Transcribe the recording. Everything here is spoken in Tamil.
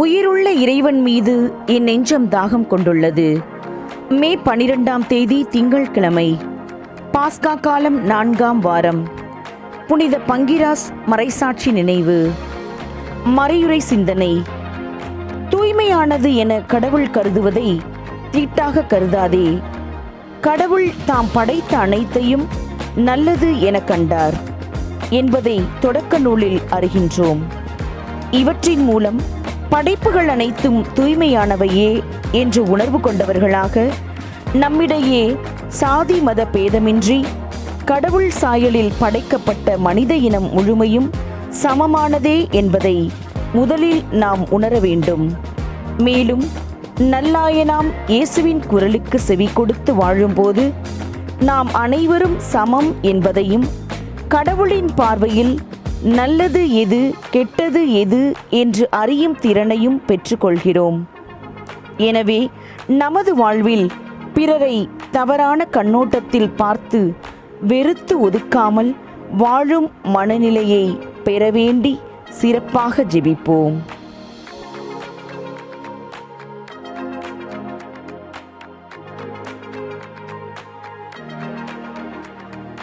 உயிருள்ள இறைவன் மீது என் நெஞ்சம் தாகம் கொண்டுள்ளது. மே பனிரெண்டாம் தேதி திங்கள்கிழமை பாஸ்கா காலம் நான்காம் வாரம். புனித பங்கிராஸ் மறைசாட்சி நினைவு. மறையுரை சிந்தனை. தூய்மையானது என கடவுள் கருதுவதை தீட்டாக கருதாதே. கடவுள் தாம் படைத்த அனைத்தையும் நல்லது என கண்டார் என்பதை தொடக்க நூலில் அறிகின்றோம். இவற்றின் மூலம் படைப்புகள் அனைத்தும் தூய்மையானவையே என்று உணர்வு கொண்டவர்களாக நம்மிடையே சாதி மத பேதமின்றி கடவுள் சாயலில் படைக்கப்பட்ட மனித இனம் முழுமையும் சமமானதே என்பதை முதலில் நாம் உணர வேண்டும். மேலும் நல்லாயனாம் இயேசுவின் குரலுக்கு செவி கொடுத்து வாழும்போது நாம் அனைவரும் சமம் என்பதையும் கடவுளின் பார்வையில் நல்லது எது கெட்டது எது என்று அறியும் திறனையும் பெற்றுக்கொள்கிறோம். எனவே நமது வாழ்வில் பிறரை தவறான கண்ணோட்டத்தில் பார்த்து வெறுத்து ஒதுக்காமல் வாழும் மனநிலையை பெற வேண்டி சிறப்பாக ஜெபிப்போம்.